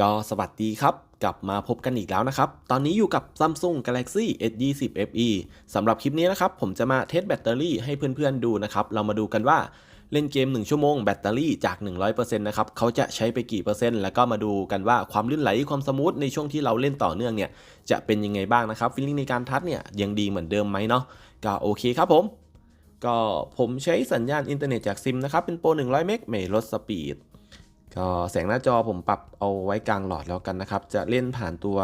ก็สวัสดีครับ กลับมาพบกันอีกแล้วนะครับ ตอนนี้อยู่กับ Samsung Galaxy S20 FE สำหรับคลิปนี้นะครับ ผมจะมาเทสแบตเตอรี่ให้เพื่อนๆดูนะครับ เรามาดูกันว่าเล่นเกม 1 ชั่วโมงแบตเตอรี่จาก 100%นะครับเขาจะใช้ไปกี่เปอร์เซ็นต์ แล้วก็มาดูกันว่าความลื่นไหลความสมูทในช่วงที่เราเล่นต่อเนื่องเนี่ยจะเป็นยังไงบ้างนะครับฟีลลิ่งในการทัชเนี่ยยังดีเหมือนเดิมไหมเนาะก็โอเคครับผมก็ผมใช้สัญญาณอินเทอร์เน็ตจากซิมนะครับเป็นโปร100 เมกไม่ลดสปีด ก็แสงหน้าจอผมปรับเอาไว้กลางหลอดแล้วกันนะครับ จะเล่นผ่านตัว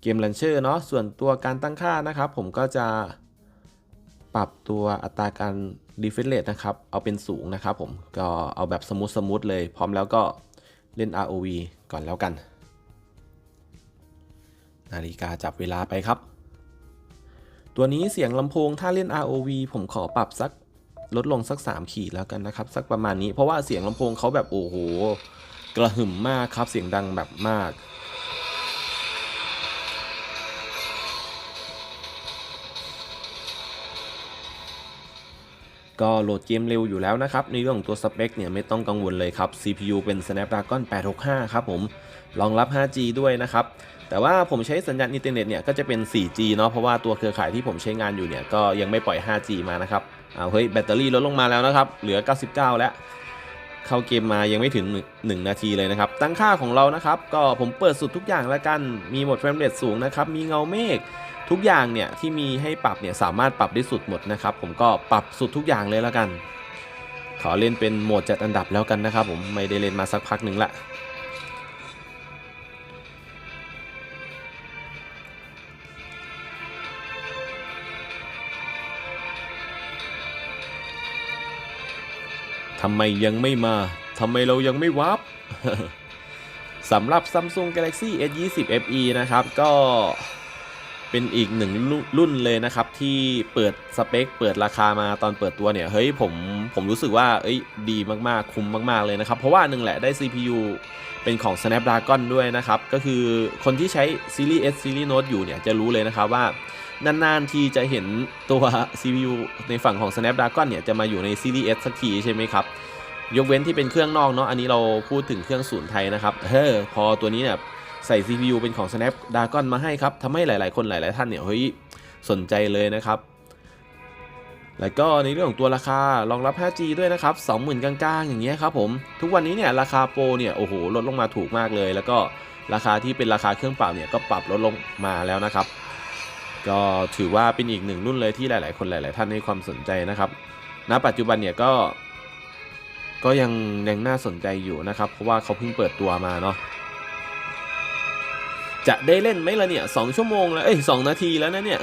เกมลันเชอร์เนาะส่วนตัวการตั้งค่านะครับ ผมก็จะปรับตัวอัตราการดีเฟนเลตนะครับ เอาเป็นสูงนะครับผมก็เอาแบบสมูทสมูทเลย พร้อมแล้วก็เล่น ROV ก่อนแล้วกัน นาฬิกาจับเวลาไปครับ ตัวนี้เสียงลำโพงถ้าเล่น ROV ผมขอปรับสัก ลดลงสัก 3 ขีดแล้วกันนะครับ สักประมาณนี้ เพราะว่าเสียงลำโพงเขาแบบโอ้โห กระหึ่มมากครับเสียงดังแบบมากก็โหลดเกมเร็วอยู่แล้วนะครับ ในเรื่องของตัวสเปคเนี่ยไม่ต้องกังวลเลยครับ CPU เป็น Snapdragon 865 ครับผมรองรับ 5G ด้วยนะครับ แต่ว่าผมใช้สัญญาณอินเทอร์เน็ตเนี่ยก็จะเป็น 4G เนาะเพราะว่าตัวเครือข่ายที่ผมใช้งานอยู่เนี่ยก็ยังไม่ปล่อย 5G มานะครับ อ้าเฮ้ยแบตเตอรี่ลดลงมาแล้วนะครับ เหลือ 99 แล้ว เข้าเกมมายังไม่ถึง 1 นาทีเลยนะครับ ตั้งค่าของเรานะครับ ก็ผมเปิดสุดทุกอย่างแล้วกัน มีโหมดเฟรมเรทสูงนะครับ มีเงาเมฆทุกอย่างเนี่ยที่มีให้ปรับเนี่ยสามารถปรับได้สุดหมดนะครับ ผมก็ปรับสุดทุกอย่างเลยแล้วกัน ขอเล่นเป็นโหมดจัดอันดับแล้วกันนะครับ ผมไม่ได้เล่นมาสักพักหนึ่งละำไมยังไม่มา ทำไมเรายังไม่วับสำหรับ Samsung Galaxy S20 FE นะครับ ก็เป็นอีกหนึ่งรุ่นเลยนะครับ ที่เปิดสเปค เปิดราคามาตอนเปิดตัวเนี่ย เฮ้ยผมผมรู้สึกว่า เอ้ยดีมากๆ คุ้มมากๆเลยนะครับ เพราะว่าหนึ่งแหละได้ CPU เป็นของ Snapdragon ด้วยนะครับ ก็คือคนที่ใช้ซีรีส์ S ซีรีส์ Note อยู่เนี่ยจะรู้เลยนะครับว่า นานๆทีจะเห็นตัว CPU ในฝั่งของ Snapdragon เนี่ยจะมาอยู่ในซีรีส์ S สักทีใช่ไหมครับ ยกเว้นที่เป็นเครื่องนอกเนาะอันนี้เราพูดถึงเครื่องศูนย์ไทยนะครับเฮ้อพอตัวนี้เนี่ยใส่ CPU เป็นของ Snapdragon มาให้ครับทำให้หลายๆคนหลาย ๆ ท่านเนี่ยเฮ้ยสนใจเลยนะครับแล้วก็ในเรื่องของตัวราคารองรับ 5G ด้วยนะครับ 20,000 กลางๆ อย่างเงี้ยครับผม ทุกวันนี้เนี่ยราคาโปรเนี่ย โอ้โห ลดลงมาถูกมากเลย แล้วก็ราคาที่เป็นราคาเครื่องเปล่าเนี่ย ก็ปรับลดลงมาแล้วนะครับ ก็ถือว่าเป็นอีกหนึ่งรุ่นเลยที่หลาย ๆ คนหลาย ๆ ท่านให้ความสนใจนะครับ ณ ปัจจุบันเนี่ยก็ ก็ยังยังน่าสนใจอยู่นะครับ เพราะว่าเขาเพิ่งเปิดตัวมาเนาะ จะได้เล่นไหมล่ะเนี่ยสองชั่วโมงแล้ว เอ้ยสองนาทีแล้วนะเนี่ย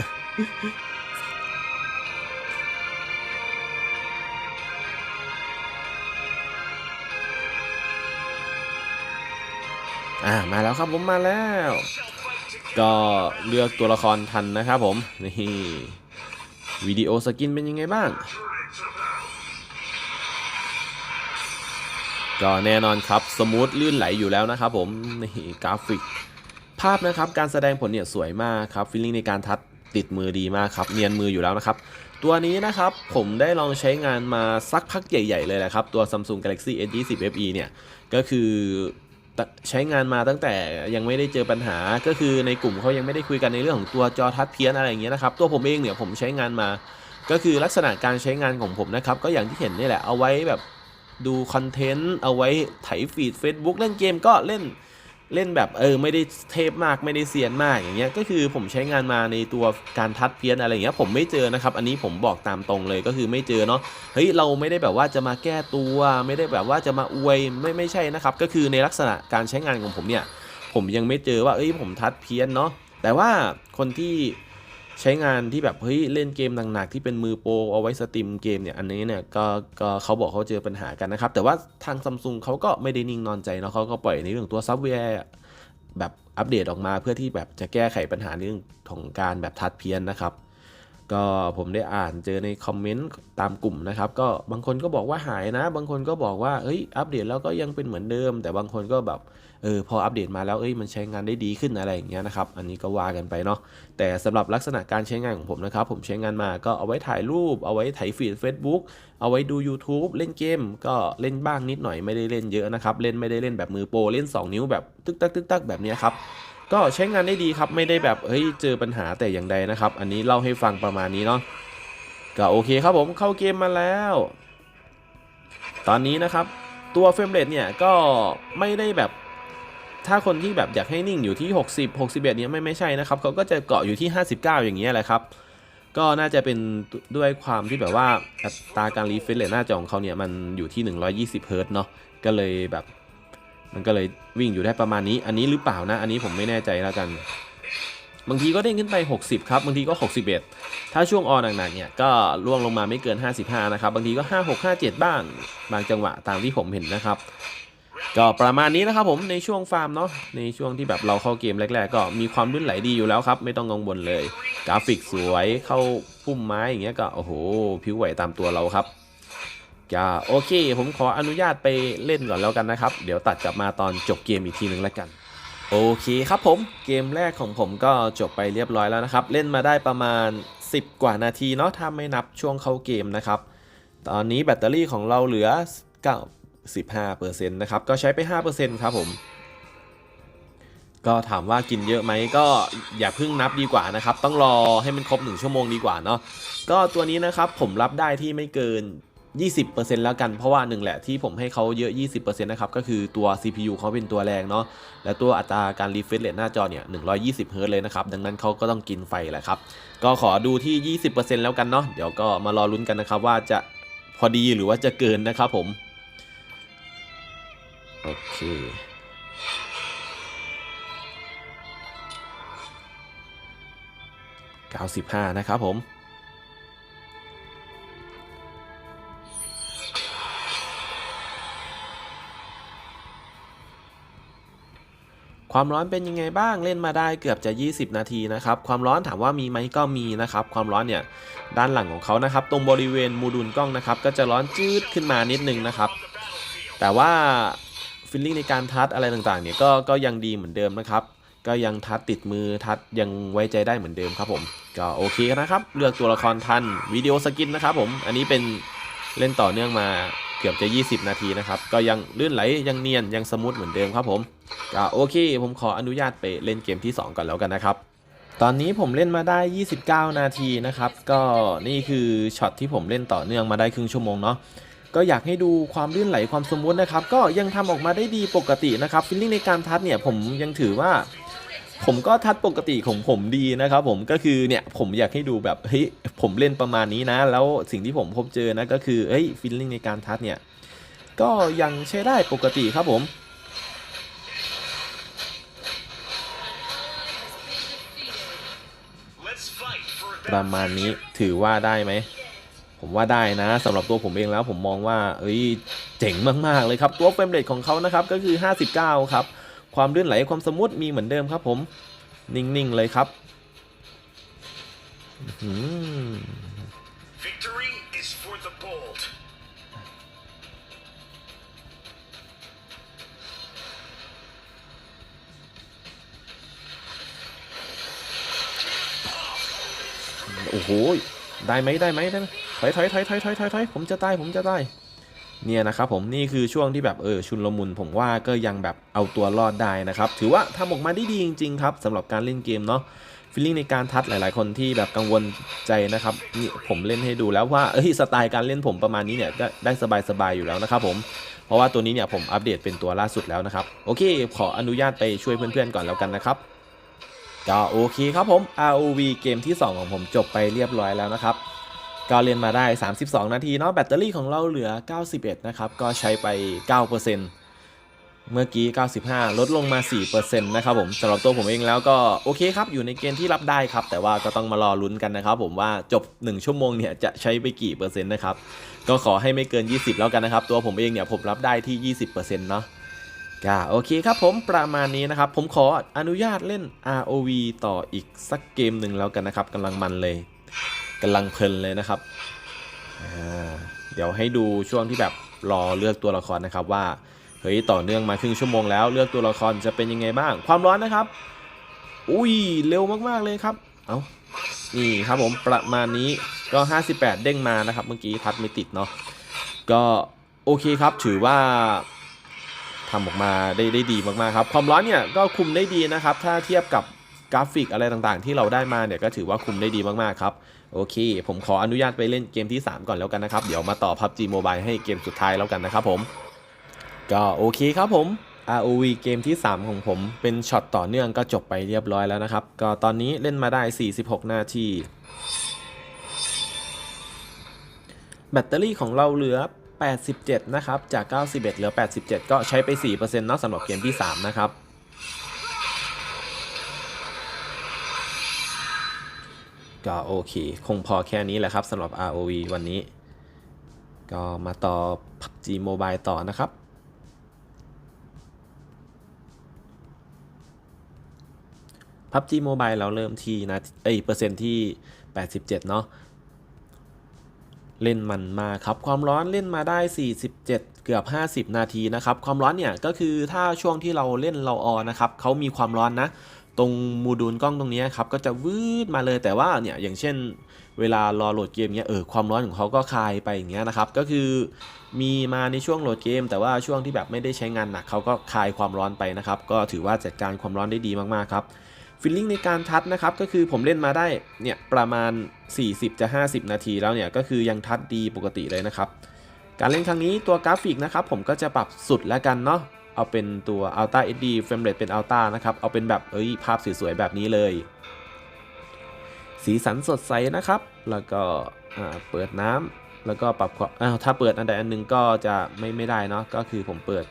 อ่ามาแล้วครับผมมาแล้ว ก็เลือกตัวละครทันนะครับผม นี่วิดีโอสกินเป็นยังไงบ้าง ก็แน่นอนครับ สมูทลื่นไหลอยู่แล้วนะครับผม นี่กราฟิก ภาพนะครับ การแสดงผลเนี่ยสวยมากครับฟีลลิ่งในการทัดติดมือดีมากครับ เนียนมืออยู่แล้วนะครับ ตัวนี้นะครับผมได้ลองใช้งานมาสักพักใหญ่ ๆ เลยแหละครับ ตัว Samsung Galaxy S20 FE เนี่ย ก็คือ ใช้งานมาตั้งแต่ยังไม่ได้เจอปัญหาก็คือในกลุ่มเขายังไม่ได้คุยกันในเรื่องของตัวจอทัดเพี้ยนอะไรอย่างเงี้ยนะครับตัวผมเองเนี่ยผมใช้งานมา ก็คือลักษณะการใช้งานของผมนะครับก็อย่างที่เห็นนี่แหละเอาไว้แบบดูคอนเทนต์เอาไว้ไถฟีด Facebook เล่นเกมก็เล่น เล่นแบบเออไม่ได้เทพมากไม่ได้เซียนมากอย่างเงี้ยก็คือผมใช้งานมาในตัวการทัดเพี้ยนอะไรเงี้ยผมไม่เจอนะครับอันนี้ผมบอกตามตรงเลยก็คือไม่เจอเนาะเฮ้ยเราไม่ได้แบบว่าจะมาแก้ตัว ไม่ได้แบบว่าจะมาอวยไม่ไม่ใช่นะครับก็คือในลักษณะการใช้งานของผมเนี่ยผมยังไม่เจอว่าเอ้ยผมทัดเพี้ยนเนาะแต่ว่าคนที่ ใช้งานที่แบบเฮ้ยเล่นเกมหนักๆที่เป็นมือโปรเอาไว้สตรีมเกมเนี่ยอันนี้เนี่ยก็ก็เขาบอกเขาเจอปัญหากันนะครับ แต่ว่าทางซัมซุงเขาก็ไม่ได้นิ่งนอนใจเนาะเขาก็ปล่อยในเรื่องตัวซับแวร์แบบอัปเดตออกมาเพื่อที่แบบจะแก้ไขปัญหาเรื่องของการแบบทัดเพี้ยนนะครับก็ผมได้อ่านเจอในคอมเมนต์ตามกลุ่มนะครับ ก็บางคนก็บอกว่าหายนะ บางคนก็บอกว่าเอ้ยอัปเดตแล้วก็ยังเป็นเหมือนเดิม แต่บางคนก็แบบ เออพออัปเดตมาแล้วเอ้ยมันใช้งานได้ดีขึ้นอะไรอย่างเงี้ยนะครับอันนี้ก็ว่ากันไปเนาะแต่สำหรับลักษณะการใช้งานของผมนะครับผมใช้งานมาก็เอาไว้ถ่ายรูป เอาไว้ถ่ายฟีด Facebook เอาไว้ดู YouTube เล่นเกม ก็เล่นบ้างนิดหน่อยไม่ได้เล่นเยอะนะครับเล่นไม่ได้เล่นแบบมือโปรเล่น 2 นิ้วแบบตึกตักตึกตักแบบเนี้ยครับก็ใช้งานได้ดีครับไม่ได้แบบเฮ้ยเจอปัญหาแต่อย่างใดนะครับ อันนี้เล่าให้ฟังประมาณนี้เนาะก็โอเคครับผมเข้าเกมมาแล้ว ตอนนี้นะครับตัวเฟรมเรทเนี่ยก็ไม่ได้แบบ ถ้าคนที่แบบอยากให้นิ่งอยู่ที่ 60 61เนี่ยไม่ไม่ใช่นะครับเขาก็จะเกาะอยู่ที่ 59 อย่างเงี้ยแหละครับ ก็น่าจะเป็นด้วยความที่แบบว่าอัตราการรีเฟรชเรทหน้าจอของเขาเนี่ยมันอยู่ที่ 120 เฮิร์ต์เนาะก็เลยแบบมันก็เลยวิ่งอยู่ได้ประมาณนี้ อันนี้หรือเปล่านะ อันนี้ผมไม่แน่ใจแล้วกัน บางทีก็เด้งขึ้นไป 60 ครับ บางทีก็ 61 ถ้าช่วงออนหนักๆเนี่ยก็ล่วงลงมาไม่เกิน 55 นะครับ บางทีก็ 56 57 บ้าง บางจังหวะตามที่ผมเห็นนะครับ ก็ประมาณนี้นะครับผมในช่วงฟาร์มเนาะในช่วงที่แบบเราเข้าเกมแรก ๆ ก็มีความลื่นไหลดีอยู่แล้วครับ ไม่ต้องกังวลเลย กราฟิกสวยเข้าพุ่มไม้อย่างเงี้ยก็โอ้โหผิวไหวตามตัวเราครับก็โอเค ผมขออนุญาตไปเล่นก่อนแล้วกันนะครับ เดี๋ยวตัดกลับมาตอนจบเกมอีกทีนึงแล้วกัน โอเคครับผมเกมแรกของผมก็จบไปเรียบร้อยแล้วนะครับ เล่นมาได้ประมาณ 10 กว่านาทีเนาะถ้าไม่นับช่วงเข้าเกมนะครับ ตอนนี้แบตเตอรี่ของเราเหลือ 95%นะครับ ก็ใช้ไป 5%ครับผม ก็ถามว่ากินเยอะไหมก็อย่าเพิ่งนับดีกว่านะครับ ต้องรอให้มันครบ 1 ชั่วโมงดีกว่าเนาะก็ตัวนี้นะครับผมรับได้ที่ไม่เกิน 20%แล้วกันเพราะว่าหนึ่งแหละที่ผมให้เขาเยอะ 20%นะครับ ก็คือตัว CPU เขาเป็นตัวแรงเนาะและตัวอัตราการรีเฟรชเรทหน้าจอเนี่ย 120เฮิร์ตเลยนะครับ ดังนั้นเขาก็ต้องกินไฟแหละครับ ก็ขอดูที่ 20%แล้วกันเนาะเดี๋ยวก็มารอลุ้นกันนะครับว่าจะพอดีหรือว่าจะเกินนะครับผม โอเค95นะครับผม ความร้อนเป็นยังไงบ้างเล่นมาได้เกือบจะ 20 นาทีนะครับ ความร้อนถามว่ามีไหมก็มีนะครับ ความร้อนเนี่ยด้านหลังของเขานะครับ ตรงบริเวณโมูดูลกล้องนะครับ ก็จะร้อนจืดขึ้นมานิดนึงนะครับ แต่ว่า ฟิลลิ่งในการทัชอะไรต่างๆเนี่ยก็ก็ยังดีเหมือนเดิมนะครับ ก็ยังทัชติดมือทัชยังไว้ใจได้เหมือนเดิมครับผมก็โอเคนะครับ เลือกตัวละครทันวิดีโอสกินนะครับผมอันนี้เป็นเล่นต่อเนื่องมาเกือบจะ 20 นาทีนะครับ ก็ยังลื่นไหลยังเนียนยังสมูทเหมือนเดิมครับผมก็โอเค ผมขออนุญาตไปเล่นเกมที่ 2 ก่อนแล้วกันนะครับตอนนี้ผมเล่นมาได้ 29 นาทีนะครับ ก็นี่คือช็อตที่ผมเล่นต่อเนื่องมาได้ครึ่งชั่วโมงเนาะ ก็อยากให้ดูความลื่นไหลความสมูทนะครับ ก็ยังทำออกมาได้ดีปกตินะครับฟิลลิ่งในการทัดเนี่ยผมยังถือว่า ผมก็ทัดปกติของผมดีนะครับ ผมก็คือเนี่ยผมอยากให้ดูแบบเฮ้ยผมเล่นประมาณนี้นะ แล้วสิ่งที่ผมพบเจอนะก็คือเฮ้ยฟิลลิ่งในการทัดเนี่ยก็ยังใช้ได้ปกติครับผมประมาณนี้ถือว่าได้ไหม ผมว่าได้นะสำหรับตัวผมเองแล้วผมมองว่า เอ้ยเจ๋งมาก ๆ เลยครับ ตัวเฟรมเรทของเขานะครับก็คือ 59 ครับ ความลื่นไหลความสมูทมีเหมือนเดิมครับผม นิ่ง ๆ เลยครับอื้อหือ Victory is for the bold. โอ้โห ได้ไหมได้ไหมได้ไหมถ อยถอยถอยถอยถอยถอยถอยผมจะตายผมจะตายเนี่ยนะครับผมนี่คือช่วงที่แบบเออชุนลมุนผมว่าก็ยังแบบเอาตัวรอดได้นะครับ ถือว่าทำออกมาได้ดีจริงๆครับสำหรับการเล่นเกมเนาะฟีลลิ่งในการทัดหลายๆ คนที่แบบกังวลใจนะครับนี่ผมเล่นให้ดูแล้วว่าเอ้ยสไตล์การเล่นผมประมาณนี้เนี่ยก็ได้สบายๆอยู่แล้วนะครับผมเพราะว่าตัวนี้เนี่ยผมอัปเดตเป็นตัวล่าสุดแล้วนะครับโอเค ขออนุญาตไปช่วยเพื่อนๆก่อนแล้วกันนะครับก็โอเคครับผม ROV เกมที่ 2 ของผมจบไปเรียบร้อยแล้วนะครับ ก็เรียนมาได้ 32 นาทีเนาะแบตเตอรี่ของเราเหลือ 91 นะครับ ก็ใช้ไป 9%เมื่อกี้ 95 ลดลงมา 4%นะครับผมสำหรับตัวผมเองแล้วก็โอเคครับ อยู่ในเกณฑ์ที่รับได้ครับ แต่ว่าก็ต้องมารอลุ้นกันนะครับผมว่าจบ 1 ชั่วโมงเนี่ยจะใช้ไปกี่เปอร์เซ็นต์นะครับ ก็ขอให้ไม่เกิน 20 แล้วกันนะครับ ตัวผมเองเนี่ยผมรับได้ที่ 20%เนาะก็โอเคครับผมประมาณนี้นะครับ ผมขออนุญาตเล่น ROV ต่ออีกสักเกมหนึ่งแล้วกันนะครับกำลังมันเลย กำลังเพลินเลยนะครับ เดี๋ยวให้ดูช่วงที่แบบรอเลือกตัวละครนะครับว่าเฮ้ยต่อเนื่องมาครึ่งชั่วโมงแล้วเลือกตัวละครจะเป็นยังไงบ้าง ความร้อนนะครับ อุ้ยเร็วมากๆเลยครับ เอานี่ครับผมประมาณนี้ก็ 58 เด้งมานะครับ เมื่อกี้ทัดไม่ติดเนาะก็โอเคครับถือว่าทำออกมาได้ได้ดีมากๆครับ ความร้อนเนี่ยก็คุมได้ดีนะครับ ถ้าเทียบกับกราฟิกอะไรต่างๆ ที่เราได้มาเนี่ยก็ถือว่าคุมได้ดีมากๆครับ โอเค ผมขออนุญาตไปเล่นเกมที่ 3 ก่อนแล้วกันนะครับ เดี๋ยวมาต่อ PUBG Mobile ให้เกมสุดท้ายแล้วกันนะครับผม ก็โอเคครับผม ROV เกมที่ 3 ของผมเป็นช็อตต่อเนื่องก็จบไปเรียบร้อยแล้วนะครับ ก็ตอนนี้เล่นมาได้ 46 นาที แบตเตอรี่ของเราเหลือ 87 นะครับ จาก 91 เหลือ 87 ก็ใช้ไป 4%เนาะสำหรับเกมที่ 3 นะครับ ก็โอเค คงพอแค่นี้แหละครับสำหรับ ROV วันนี้ ก็มาต่อ PUBG Mobile ต่อนะครับ PUBG Mobile เราเริ่มที่นะเอ้ยเปอร์เซ็นต์ที่ 87 เนาะเล่นมันมาครับ ความร้อนเล่นมาได้ 47 เกือบ 50 นาทีนะครับ ความร้อนเนี่ยก็คือถ้าช่วงที่เราเล่นเราออนะครับเขามีความร้อนนะ ตรงโมดูลกล้องตรงนี้ครับก็จะวืดมาเลยแต่ว่าเนี่ยอย่างเช่น เวลารอโหลดเกมเนี้ยเออความร้อนของเขาก็คลายไปอย่างเงี้ยนะครับก็คือมีมาในช่วงโหลดเกม แต่ว่าช่วงที่แบบไม่ได้ใช้งานหนักเขาก็คลายความร้อนไปนะครับก็ถือว่าจัดการความร้อนได้ดีมากๆครับฟิลลิ่งในการทัดนะครับก็คือผมเล่นมาได้เนี่ยประมาณ 40จะ50นาทีแล้วเนี่ยก็คือยังทัดดีปกติเลยนะครับการเล่นครั้งนี้ตัวกราฟิกนะครับผมก็จะปรับสุดแล้วกันเนาะ เอาเป็นตัว Ultra HD Frame Rate เป็น Ultra นะครับ เอาเป็นแบบเอ้ยภาพสวยๆแบบนี้เลย สีสันสดใสนะครับ แล้วก็เปิดน้ำแล้วก็ปรับความถ้าเปิดอันใดอันหนึงก็จะไม่ไม่ได้เนาะก็คือผมเปิด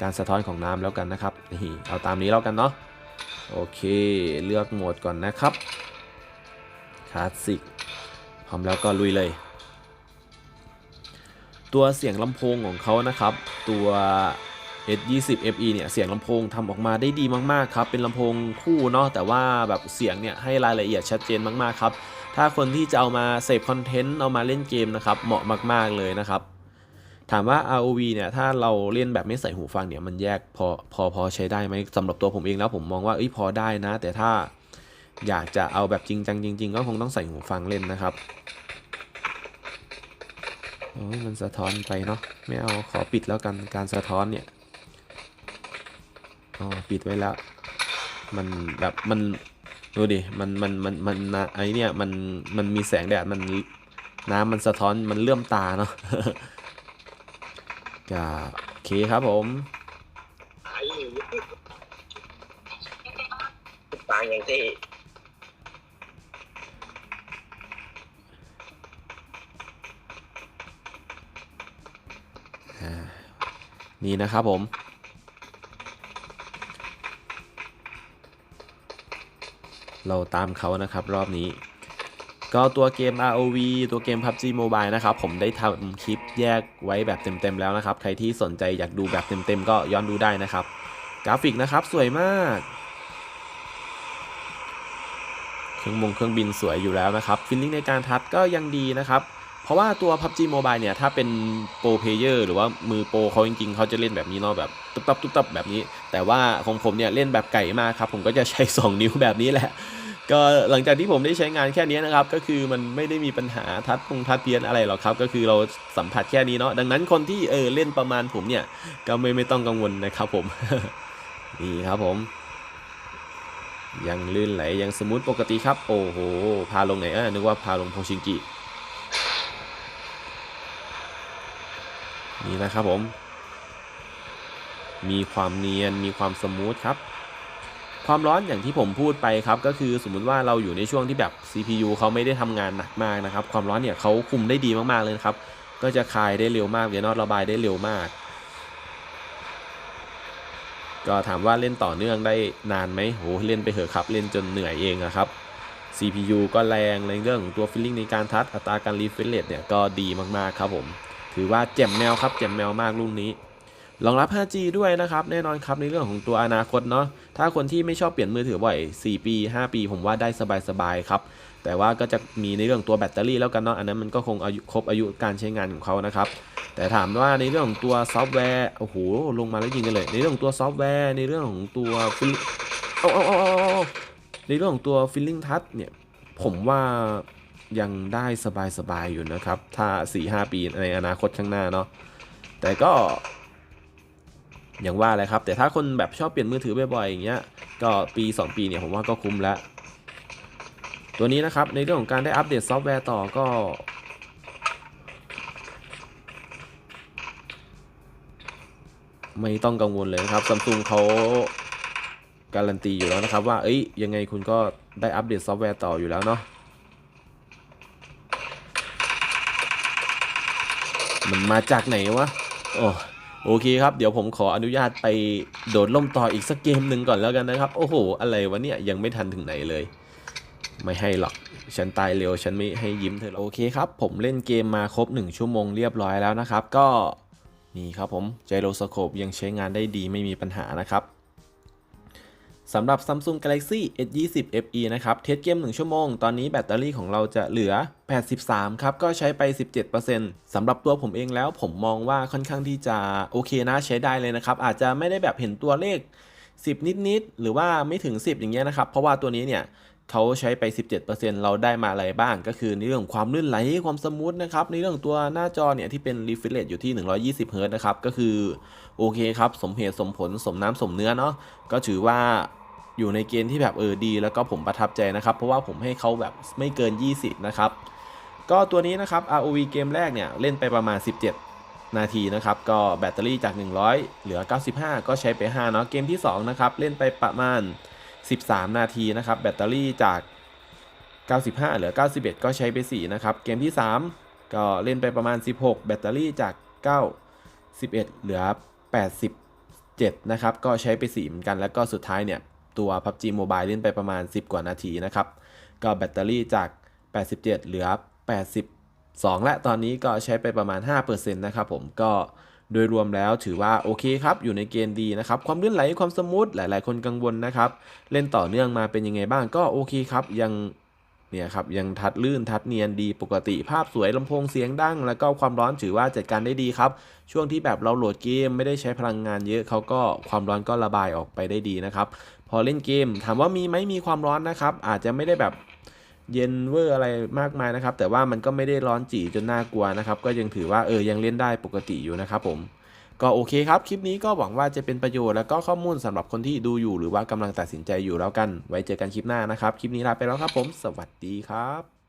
การสะท้อนของน้ำแล้วกันนะครับนี่เอาตามนี้แล้วกันเนาะโอเคเลือกโหมดก่อนนะครับคลาสสิกพร้อมแล้วก็ลุยเลย ตัวเสียงลำโพงของเขานะครับ ตัว S20 FE เนี่ยเสียงลำโพงทำออกมาได้ดีมากๆครับเป็นลำโพงคู่เนาะแต่ว่าแบบเสียงเนี่ยให้รายละเอียดชัดเจนมากๆครับถ้าคนที่จะเอามาเสพคอนเทนต์เอามาเล่นเกมนะครับเหมาะมากๆเลยนะครับถามว่า ROV เนี่ยถ้าเราเล่นแบบไม่ใส่หูฟังเนี่ยมันแยกพอพอพอใช้ได้ไหมสำหรับตัวผมเองแล้วผมมองว่าเอ้ยพอได้นะ แต่ถ้าอยากจะเอาแบบจริงจังจริง ๆ ก็คงต้องใส่หูฟังเล่นนะครับโอ้มันสะท้อนไปเนาะไม่เอาขอปิดแล้วกันการสะท้อนเนี่ย อ๋อปิดไว้แล้ว มันแบบมันดูดิมันมันมันมันนะไอเนี่ยมันมันมีแสงแดดมันน้ำมันสะท้อนมันเลื่อมตาเนาะก็โอเคครับผมไอ้ปางอย่างที่นี่นะครับผม เราตามเขานะครับรอบนี้ ก็ตัวเกม ROV ตัวเกม PUBG Mobile นะครับ ผมได้ทำคลิปแยกไว้แบบเต็มๆแล้วนะครับ ใครที่สนใจอยากดูแบบเต็มๆก็ย้อนดูได้นะครับ กราฟิกนะครับสวยมาก เครื่องมงเครื่องบินสวยอยู่แล้วนะครับฟิลลิ่งในการทัดก็ยังดีนะครับ เพราะว่าตัว PUBG Mobile เนี่ย ถ้าเป็นโปรเพเยอร์หรือว่ามือโปรเขาจริงๆ เขาจะเล่นแบบนี้เนาะแบบตุ๊บตับตุ๊บตับแบบนี้ แต่ว่าของผมเนี่ย เล่นแบบไก่มากครับ ผมก็จะใช้ 2 นิ้วแบบนี้แหละ ก็หลังจากที่ผมได้ใช้งานแค่นี้นะครับ ก็คือมันไม่ได้มีปัญหาทัดพงทัดเพี้ยนอะไรหรอกครับ ก็คือเราสัมผัสแค่นี้เนาะดังนั้นคนที่เออเล่นประมาณผมเนี่ยก็ไม่ไม่ต้องกังวลนะครับผมนี่ครับผม ยังลื่นไหลยังสมูทปกติครับ โอ้โหพาลงไหนเออนึกว่าพาลงโพชิงกิ นี่นะครับผม มีความเนียนมีความสมูทครับ ความร้อนอย่างที่ผมพูดไปครับ ก็คือสมมุติว่าเราอยู่ในช่วงที่แบบ CPU เขาไม่ได้ทำงานหนักมากนะครับ ความร้อนเนี่ยเขาคุมได้ดีมากๆเลยครับ ก็จะคายได้เร็วมากเดี๋ยวนอดระบายได้เร็วมาก ก็ถามว่าเล่นต่อเนื่องได้นานไหมโหเล่นไปเถอะครับเล่นจนเหนื่อยเองอะครับ CPU ก็แรงในเรื่องของตัวฟีลลิ่งในการทัดอัตราการรีเฟรชเรทเนี่ยก็ดีมากๆครับผม ถือว่าแจ่มแมวครับแจ่มแมวมากรุ่นนี้รองรับ 5G ด้วยนะครับ แน่นอนครับในเรื่องของตัวอนาคตเนาะ ถ้าคนที่ไม่ชอบเปลี่ยนมือถือบ่อย 4 ปี 5 ปี ผมว่าได้สบายๆครับ แต่ว่าก็จะมีในเรื่องตัวแบตเตอรี่แล้วกันเนาะ อันนั้นมันก็คงอายุครบอายุการใช้งานของเขานะครับ แต่ถามว่าในเรื่องของตัวซอฟต์แวร์ โอ้โห ลงมาแล้วยิงกันเลย ในเรื่องของตัวซอฟต์แวร์ ในเรื่องของตัวฟิลเอาเอาเอาเอาในเรื่องของตัวฟิลลิ่งทัชเนี่ย ผมว่า ยังได้สบายๆอยู่นะครับ ถ้า 4-5 ปีในอนาคตข้างหน้าเนาะแต่ก็อย่างว่าเลยครับ แต่ถ้าคนแบบชอบเปลี่ยนมือถือบ่อยๆอย่างเงี้ยก็ปี 2 ปีเนี่ยผมว่าก็คุ้มแล้ว ตัวนี้นะครับในเรื่องของการได้อัปเดตซอฟต์แวร์ต่อก็ไม่ต้องกังวลเลยนะครับซัมซุงเขาการันตีอยู่แล้วนะครับว่า เอ้ยยังไงคุณก็ได้อัปเดตซอฟต์แวร์ต่ออยู่แล้วเนาะ มันมาจากไหนวะโอ้โอเคครับ เดี๋ยวผมขออนุญาตไปโดดล่มต่ออีกสักเกมหนึ่งก่อนแล้วกันนะครับ โอ้โห อะไรวะเนี่ย ยังไม่ทันถึงไหนเลย ไม่ให้หรอก ฉันตายเร็ว ฉันไม่ให้ยิ้มเธอหรอกโอเคครับ ผมเล่นเกมมาครบ 1 ชั่วโมงเรียบร้อยแล้วนะครับ ก็นี่ครับผมไจโรสโคปยังใช้งานได้ดีไม่มีปัญหานะครับ สำหรับ Samsung Galaxy S20 FE นะครับ เทสเกม 1 ชั่วโมง ตอนนี้แบตเตอรี่ของเราจะเหลือ 83 ครับ ก็ใช้ไป 17%สำหรับตัวผมเองแล้วผมมองว่าค่อนข้างที่จะโอเคนะใช้ได้เลยนะครับ อาจจะไม่ได้แบบเห็นตัวเลข 10 นิด ๆ หรือว่าไม่ถึง 10 อย่างเงี้ยนะครับ เพราะว่าตัวนี้เนี่ย เขาใช้ไป 17%เราได้มาอะไรบ้าง ก็คือในเรื่องความลื่นไหลความสมูทนะครับ ในเรื่องของตัวหน้าจอเนี่ยที่เป็น refresh rate อยู่ที่ 120 Hz นะครับ ก็คือโอเคครับ สมเหตุสมผลสมน้ำสมเนื้อเนาะก็ถือว่าอยู่ในเกณฑ์ที่แบบเออดี แล้วก็ผมประทับใจนะครับ เพราะว่าผมให้เขาแบบไม่เกิน 20 นะครับ ก็ตัวนี้นะครับ ROV เกมแรกเนี่ยเล่นไปประมาณ 17 นาทีนะครับ ก็แบตเตอรี่จาก 100 เหลือ 95 ก็ใช้ไป5เนาะเกมที่2นะครับเล่นไปประมาณ 13 นาทีนะครับ แบตเตอรี่จาก 95 เหลือ 91 ก็ใช้ไป 4 นะครับ เกมที่ 3 ก็เล่นไปประมาณ 16 แบตเตอรี่จาก 91 เหลือ 87 นะครับ ก็ใช้ไป 4 เหมือนกัน แล้วก็สุดท้ายเนี่ย ตัว PUBG Mobile เล่นไปประมาณ 10 กว่านาทีนะครับ ก็แบตเตอรี่จาก 87 เหลือ82และตอนนี้ก็ใช้ไปประมาณ 5%นะครับผมก็ โดยรวมแล้วถือว่าโอเคครับ อยู่ในเกณฑ์ดีนะครับ ความลื่นไหลความสมูทหลาย ๆ คนกังวลนะครับ เล่นต่อเนื่องมาเป็นยังไงบ้างก็โอเคครับยังเนี่ยครับยังทัดลื่นทัดเนียนดีปกติภาพสวยลำโพงเสียงดัง แล้วก็ความร้อนถือว่าจัดการได้ดีครับ ช่วงที่แบบเราโหลดเกมไม่ได้ใช้พลังงานเยอะเขาก็ความร้อนก็ระบายออกไปได้ดีนะครับ พอเล่นเกมถามว่ามีไหมมีความร้อนนะครับ อาจจะไม่ได้แบบ เย็นเวอร์อะไรมากมายนะครับ แต่ว่ามันก็ไม่ได้ร้อนจีจนน่ากลัวนะครับ ก็ยังถือว่าเออยังเล่นได้ปกติอยู่นะครับผมก็โอเคครับ คลิปนี้ก็หวังว่าจะเป็นประโยชน์แล้วก็ข้อมูลสำหรับคนที่ดูอยู่หรือว่ากำลังตัดสินใจอยู่แล้วกัน ไว้เจอกันคลิปหน้านะครับ คลิปนี้ลาไปแล้วครับผม สวัสดีครับ